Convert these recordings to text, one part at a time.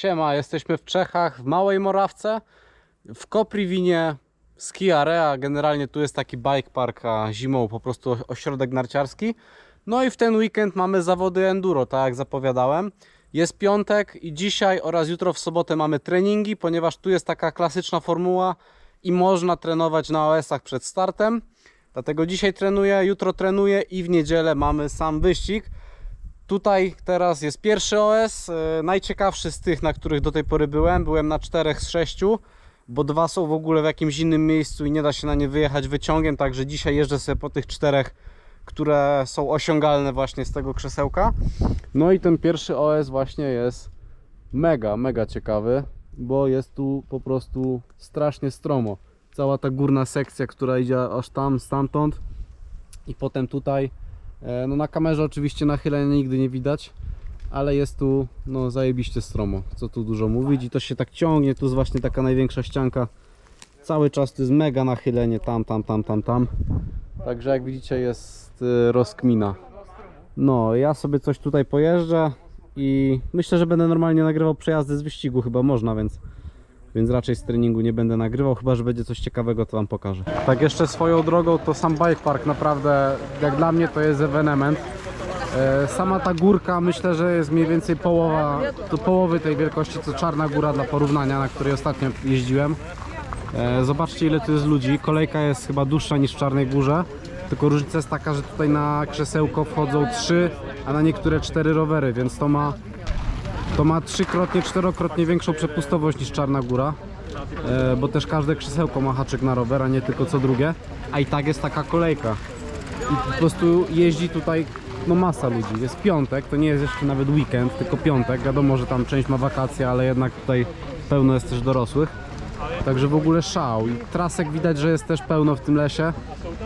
Siema, jesteśmy w Czechach, w Małej Morawce, w Kopriwinie Ski Area. Generalnie tu jest taki bike park, a zimą po prostu ośrodek narciarski. No i w ten weekend mamy zawody enduro, tak jak zapowiadałem. Jest piątek i dzisiaj oraz jutro w sobotę mamy treningi, ponieważ tu jest taka klasyczna formuła i można trenować na OS-ach przed startem. Dlatego dzisiaj trenuję, jutro trenuję i w niedzielę mamy sam wyścig. Tutaj teraz jest pierwszy OS, e, najciekawszy z tych, na których do tej pory byłem. Byłem na czterech z sześciu, bo dwa są w ogóle w jakimś innym miejscu i nie da się na nie wyjechać wyciągiem, także dzisiaj jeżdżę sobie po tych czterech, które są osiągalne właśnie z tego krzesełka. No i ten pierwszy OS właśnie jest mega, mega ciekawy, bo jest tu po prostu strasznie stromo. Cała ta górna sekcja, która idzie aż tam, stamtąd i potem tutaj No na kamerze oczywiście nachylenia nigdy nie widać, ale jest tu no zajebiście stromo, co tu dużo mówić i to się tak ciągnie, tu jest właśnie taka największa ścianka. Cały czas to jest mega nachylenie tam, tam, tam, tam, tam. Także jak widzicie jest y, rozkmina. No, ja sobie coś tutaj pojeżdżę i myślę, że będę normalnie nagrywał przejazdy z wyścigu, chyba można, więc więc raczej z treningu nie będę nagrywał, chyba że będzie coś ciekawego, to Wam pokażę. Tak jeszcze swoją drogą, to sam bike park naprawdę, jak dla mnie to jest ewenement. E, Sama ta górka myślę, że jest mniej więcej połowa, do połowy tej wielkości co Czarna Góra dla porównania, na której ostatnio jeździłem. E, Zobaczcie ile tu jest ludzi, kolejka jest chyba dłuższa niż w Czarnej Górze, tylko różnica jest taka, że tutaj na krzesełko wchodzą trzy, a na niektóre cztery rowery, więc to ma to ma trzykrotnie, czterokrotnie większą przepustowość niż Czarna Góra, e, bo też każde krzesełko ma haczyk na rower, a nie tylko co drugie, a i tak jest taka kolejka. I po prostu jeździ tutaj no masa ludzi. Jest piątek, to nie jest jeszcze nawet weekend, tylko piątek. Wiadomo, że tam część ma wakacje, ale jednak tutaj pełno jest też dorosłych. Także w ogóle szał. I trasek widać, że jest też pełno w tym lesie.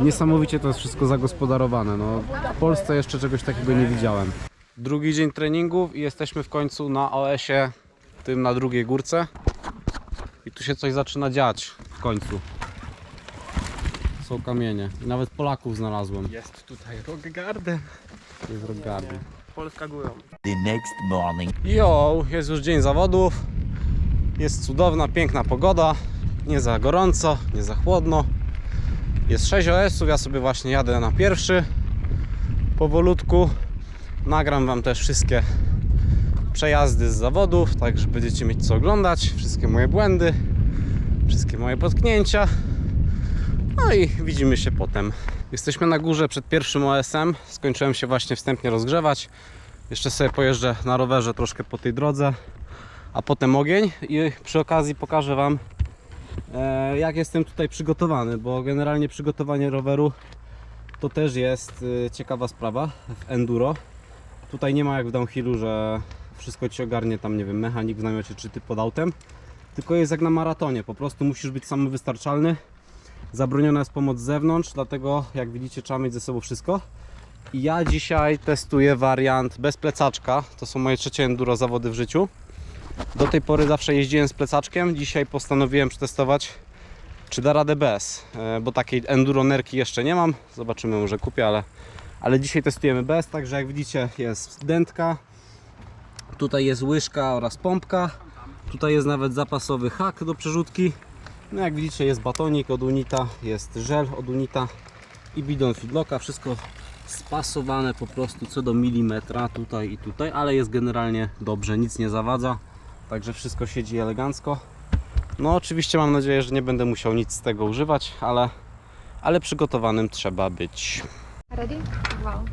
Niesamowicie to jest wszystko zagospodarowane. No, w Polsce jeszcze czegoś takiego nie widziałem. Drugi dzień treningów i jesteśmy w końcu na OS-ie, tym na drugiej górce. I tu się coś zaczyna dziać w końcu. Są kamienie. I nawet Polaków znalazłem. Jest tutaj Rock Garden. Jest Rock Garden. Polska górą. The next morning. Jo, jest już dzień zawodów. Jest cudowna, piękna pogoda. Nie za gorąco, nie za chłodno. Jest 6 OS-ów, ja sobie właśnie jadę na pierwszy. Powolutku. Nagram Wam też wszystkie przejazdy z zawodów, tak że będziecie mieć co oglądać. Wszystkie moje błędy, wszystkie moje potknięcia. No i widzimy się potem. Jesteśmy na górze przed pierwszym OS-em. Skończyłem się właśnie wstępnie rozgrzewać. Jeszcze sobie pojeżdżę na rowerze troszkę po tej drodze, a potem ogień i przy okazji pokażę Wam e, jak jestem tutaj przygotowany, bo generalnie przygotowanie roweru to też jest e, ciekawa sprawa w enduro. Tutaj nie ma jak w downhillu, że wszystko Ci ogarnie tam, nie wiem, mechanik w namiocie czy Ty pod autem, tylko jest jak na maratonie, po prostu musisz być samowystarczalny. Zabroniona jest pomoc z zewnątrz, dlatego jak widzicie trzeba mieć ze sobą wszystko. I ja dzisiaj testuję wariant bez plecaczka. To są moje trzecie enduro zawody w życiu. Do tej pory zawsze jeździłem z plecaczkiem. Dzisiaj postanowiłem przetestować, czy da radę bez. E, Bo takiej enduronerki jeszcze nie mam. Zobaczymy, może kupię, ale, ale dzisiaj testujemy bez. Także jak widzicie, jest dętka. Tutaj jest łyżka oraz pompka. Tutaj jest nawet zapasowy hak do przerzutki. No jak widzicie, jest batonik od Unita, jest żel od Unita i bidon feedlocka. Wszystko spasowane po prostu co do milimetra tutaj i tutaj, ale jest generalnie dobrze, nic nie zawadza, także wszystko siedzi elegancko. No oczywiście mam nadzieję, że nie będę musiał nic z tego używać, ale, ale przygotowanym trzeba być. Ready? Wow.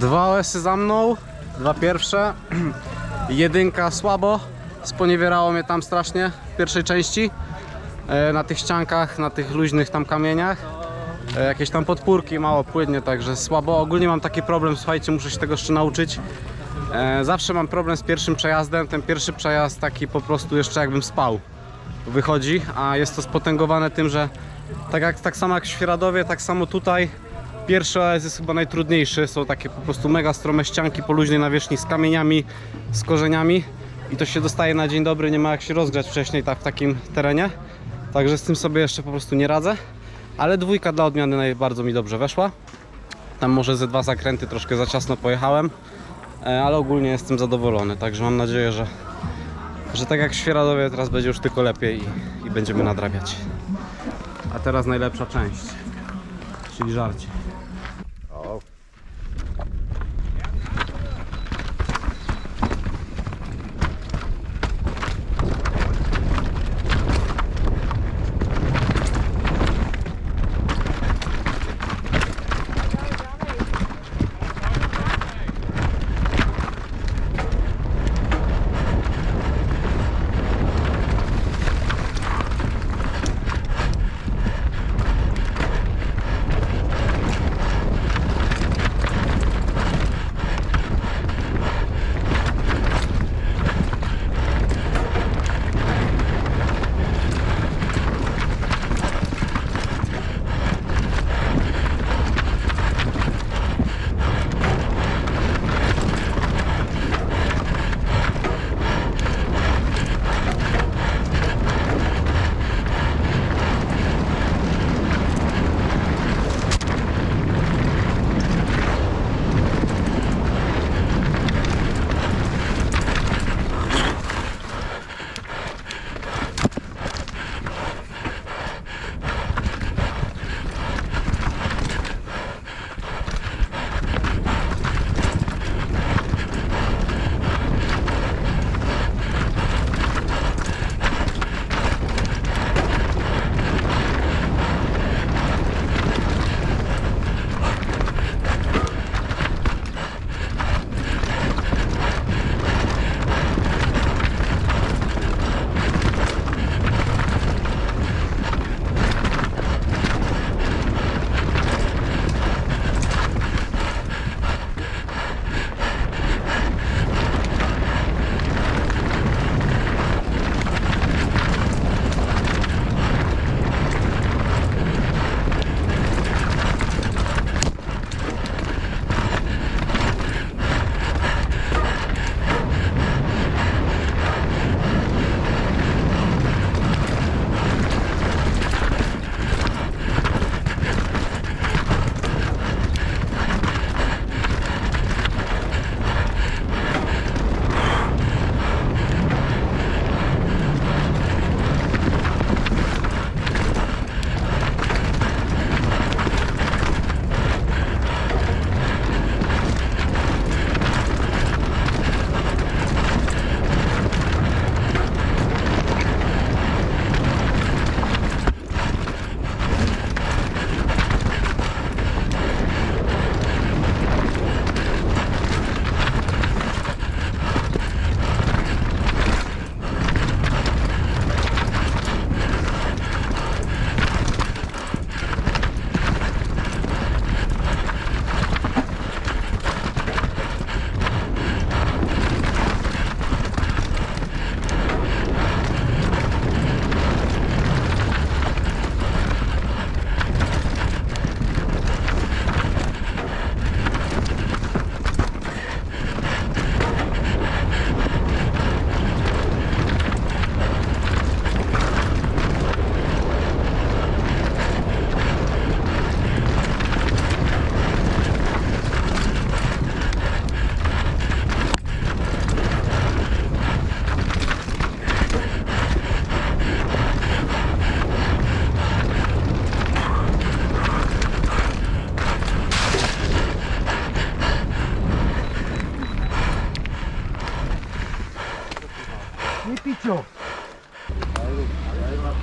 Dwa OS-y za mną, dwa pierwsze. Jedynka słabo, sponiewierało mnie tam strasznie w pierwszej części. E, Na tych ściankach, na tych luźnych tam kamieniach. E, Jakieś tam podpórki mało płynnie, także słabo. Ogólnie mam taki problem, słuchajcie, muszę się tego jeszcze nauczyć. E, Zawsze mam problem z pierwszym przejazdem. Ten pierwszy przejazd taki po prostu jeszcze jakbym spał wychodzi, a jest to spotęgowane tym, że tak, jak, tak samo jak w Świeradowie, tak samo tutaj pierwszy OS jest chyba najtrudniejszy. Są takie po prostu mega strome ścianki po luźnej nawierzchni z kamieniami, z korzeniami i to się dostaje na dzień dobry, nie ma jak się rozgrzać wcześniej tak w takim terenie. Także z tym sobie jeszcze po prostu nie radzę. Ale dwójka dla odmiany naj- bardzo mi dobrze weszła. Tam może ze dwa zakręty troszkę za ciasno pojechałem, e, ale ogólnie jestem zadowolony. Także mam nadzieję, że, że tak jak Świeradowie teraz będzie już tylko lepiej i, i będziemy nadrabiać. A teraz najlepsza część, czyli żarcie.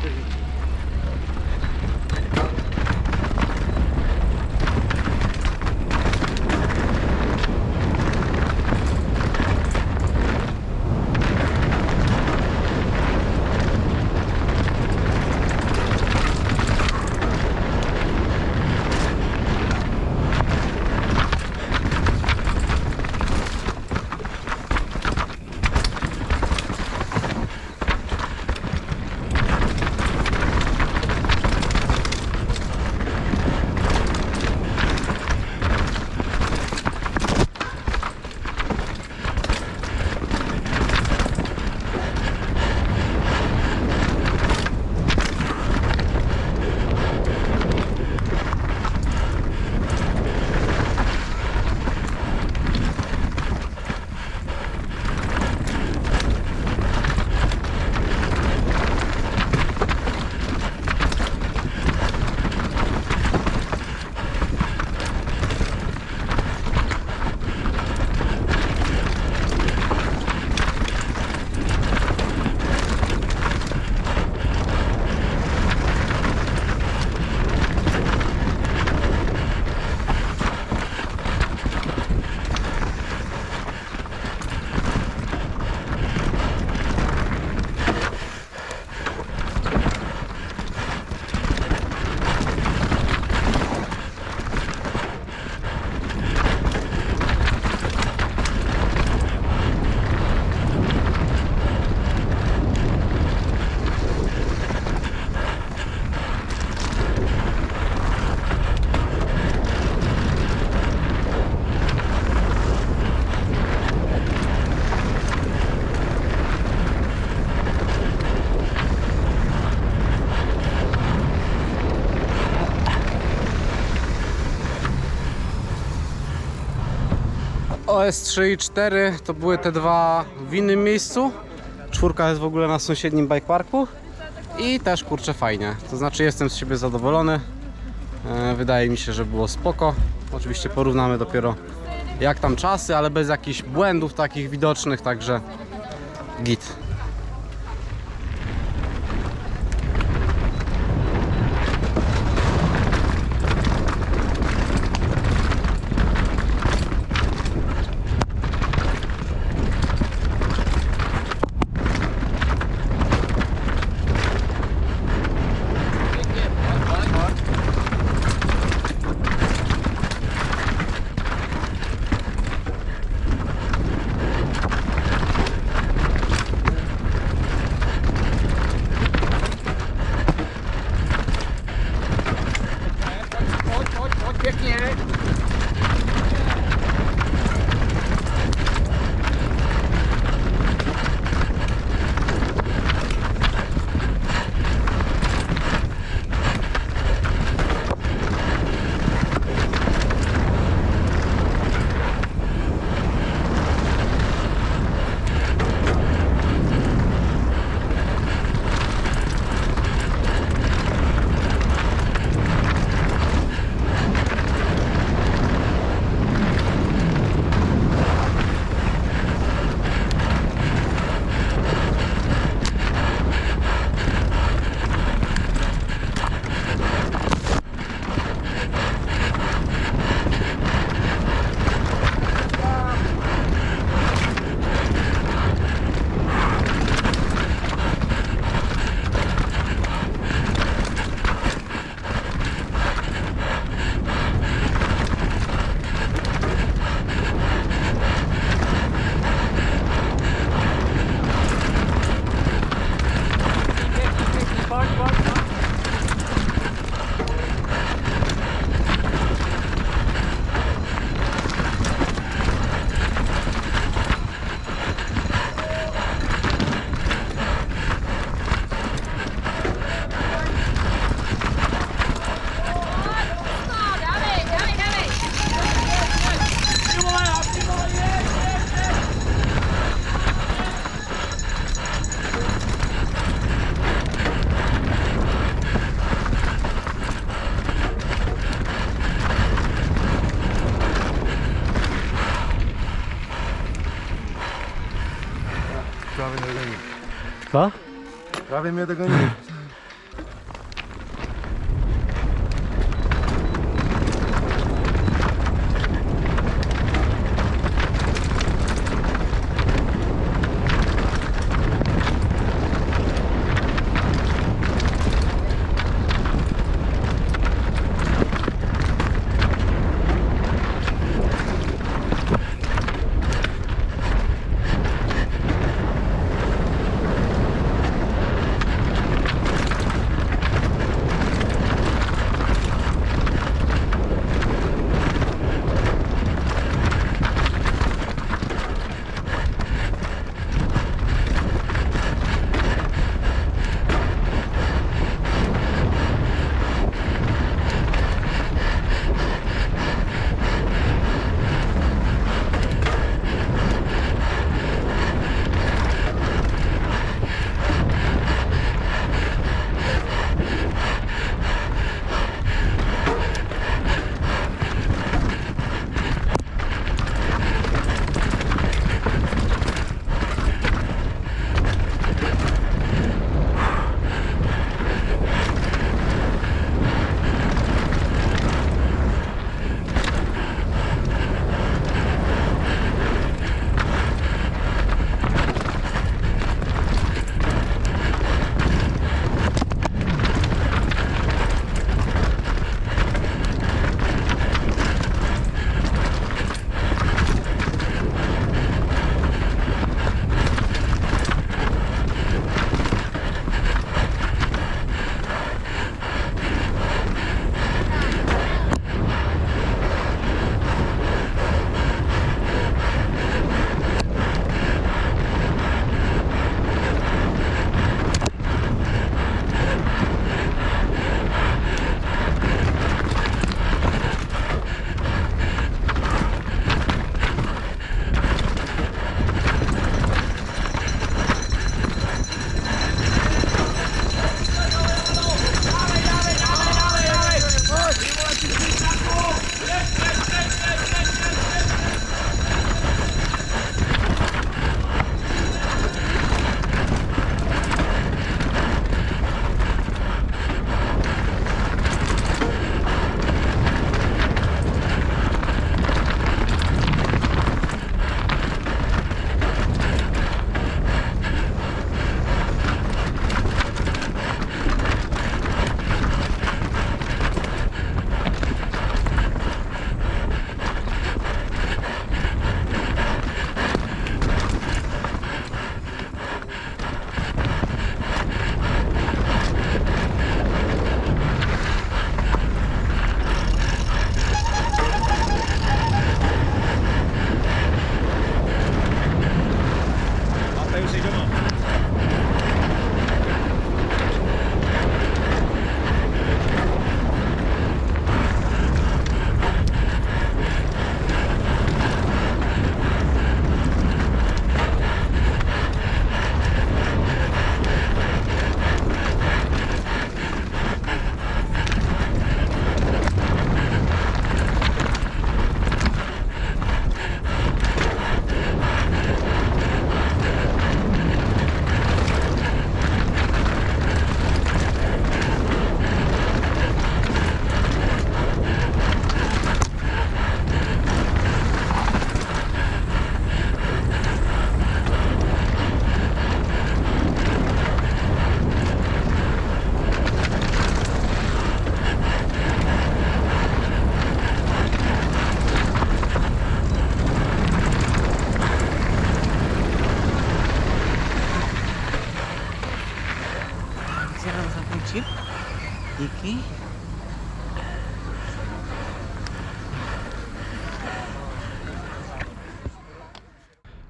Terrível. OS3 i 4 to były te dwa w innym miejscu. Czwórka jest w ogóle na sąsiednim bike parku. I też kurczę fajnie. To znaczy jestem z siebie zadowolony. E, Wydaje mi się, że było spoko. Oczywiście porównamy dopiero jak tam czasy, ale bez jakichś błędów takich widocznych, także git. Prawie mnie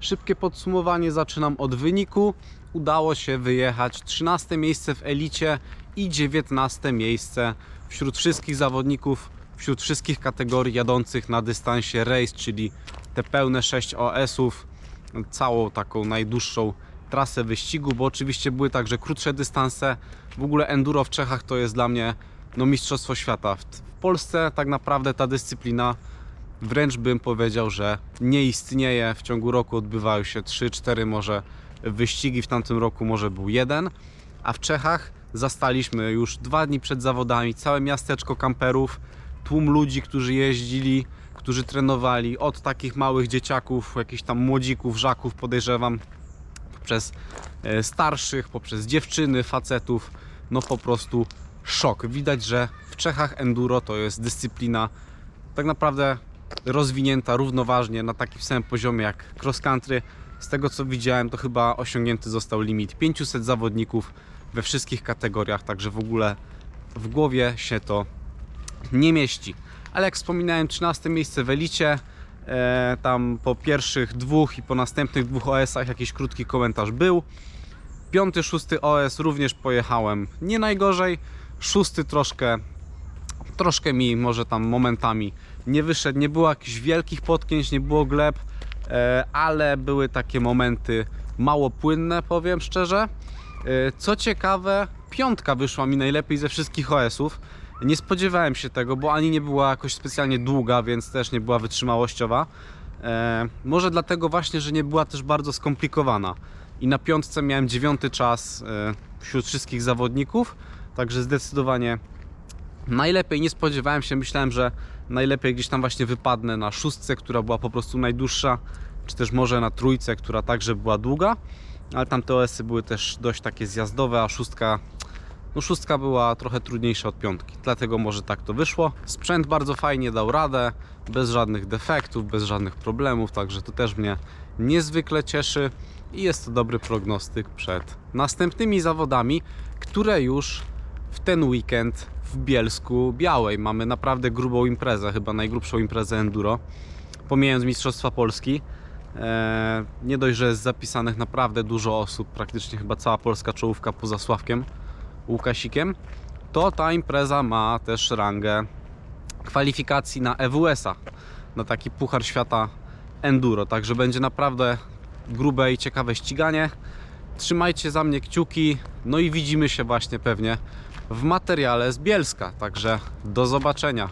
Szybkie podsumowanie zaczynam od wyniku. Udało się wyjechać 13 miejsce w elicie i 19 miejsce wśród wszystkich zawodników, wśród wszystkich kategorii jadących na dystansie race, czyli te pełne 6 OS-ów, całą taką najdłuższą trasę wyścigu, bo oczywiście były także krótsze dystanse. W ogóle enduro w Czechach to jest dla mnie no, mistrzostwo świata. W, Polsce tak naprawdę ta dyscyplina wręcz bym powiedział, że nie istnieje. W ciągu roku odbywają się 3-4 może wyścigi, w tamtym roku może był jeden, a w Czechach zastaliśmy już dwa dni przed zawodami całe miasteczko kamperów, tłum ludzi, którzy jeździli, którzy trenowali, od takich małych dzieciaków, jakichś tam młodzików, żaków podejrzewam, poprzez e, starszych, poprzez dziewczyny, facetów, no po prostu szok. Widać, że w Czechach enduro to jest dyscyplina tak naprawdę rozwinięta równoważnie na takim samym poziomie jak cross country. Z tego co widziałem, to chyba osiągnięty został limit 500 zawodników we wszystkich kategoriach, także w ogóle w głowie się to nie mieści. Ale jak wspominałem, 13 miejsce w elicie. E, tam po pierwszych dwóch i po następnych dwóch OS-ach jakiś krótki komentarz był. Piąty, szósty OS również pojechałem nie najgorzej. Szósty troszkę, troszkę mi może tam momentami nie wyszedł. Nie było jakichś wielkich potknięć, nie było gleb, e, ale były takie momenty mało płynne, powiem szczerze. E, Co ciekawe, piątka wyszła mi najlepiej ze wszystkich OS-ów. Nie spodziewałem się tego, bo ani nie była jakoś specjalnie długa, więc też nie była wytrzymałościowa. E, może dlatego właśnie, że nie była też bardzo skomplikowana. I na piątce miałem dziewiąty czas e, wśród wszystkich zawodników, także zdecydowanie najlepiej. Nie spodziewałem się, myślałem, że najlepiej gdzieś tam właśnie wypadnę na szóstce, która była po prostu najdłuższa, czy też może na trójce, która także była długa, ale tam te OS-y były też dość takie zjazdowe, a szóstka no szóstka była trochę trudniejsza od piątki, dlatego może tak to wyszło. Sprzęt bardzo fajnie dał radę, bez żadnych defektów, bez żadnych problemów, także to też mnie niezwykle cieszy i jest to dobry prognostyk przed następnymi zawodami, które już w ten weekend w Bielsku Białej mamy naprawdę grubą imprezę, chyba najgrubszą imprezę enduro, pomijając Mistrzostwa Polski. Eee, nie dość, że jest zapisanych naprawdę dużo osób, praktycznie chyba cała polska czołówka poza Sławkiem. Łukasikiem, to ta impreza ma też rangę kwalifikacji na EWS-a, na taki Puchar Świata Enduro, także będzie naprawdę grube i ciekawe ściganie. Trzymajcie za mnie kciuki, no i widzimy się właśnie pewnie w materiale z Bielska, także do zobaczenia.